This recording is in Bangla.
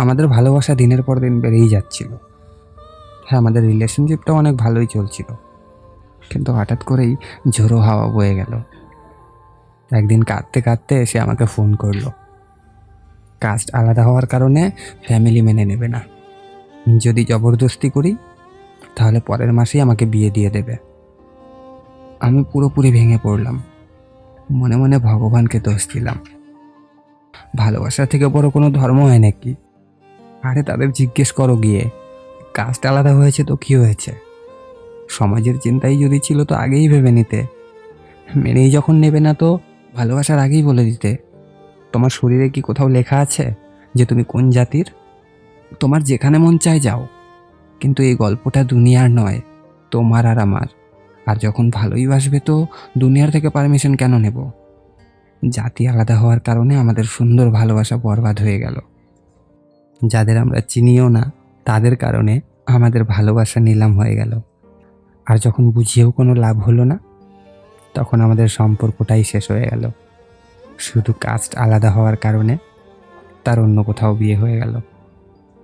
আমাদের ভালোবাসা দিনের পর দিন বেড়েই যাচ্ছিল। হ্যাঁ আমাদের রিলেশনশিপটা অনেক ভালোই চলছিল। কিন্তু হঠাৎ করেই ঝোড়ো হাওয়া বয়ে গেল। একদিন কাঁদতে কাঁদতে এসে আমাকে ফোন করল। কাস্ট আলাদা হওয়ার কারণে ফ্যামিলি মেনে নেবে না। যদি জবরদস্তি করি, তাহলে পরের মাসেই আমাকে বিয়ে দিয়ে দেবে। আমি পুরোপুরি ভেঙে পড়লাম। মনে মনে ভগবানকে দোষ দিলাম। ভালোবাসা থেকে বড় কোনো ধর্ম হয় নাকি? আরে তাদের জিজ্ঞেস করো গিয়ে। কাস্ট আলাদা হয়েছে তো কি হয়েছে? সমাজের চিন্তাই যদি ছিল তো আগেই ভেবে নিতে। মেনেই যখন নেবে না তো ভালোবাসার আগেই বলে দিতে। তোমার শরীরে কি কোথাও লেখা আছে যে তুমি কোন জাতির? তোমার যেখানে মন চায় যাও। কিন্তু এই গল্পটা দুনিয়ার নয়, তোমার আর আমার। আর যখন ভালোই বাসবে তো দুনিয়ার থেকে পারমিশন কেন নেব? জাতি আলাদা হওয়ার কারণে আমাদের সুন্দর ভালোবাসা বরবাদ হয়ে গেল। যাদের আমরা চিনিও না, তাদের কারণে আমাদের ভালোবাসা নিলাম হয়ে গেল। আর যখন বুঝিয়েও কোনো লাভ হলো না, তখন আমাদের সম্পর্কটাই শেষ হয়ে গেল। শুধু কাস্ট আলাদা হওয়ার কারণে তার অন্য কোথাও বিয়ে হয়ে গেল।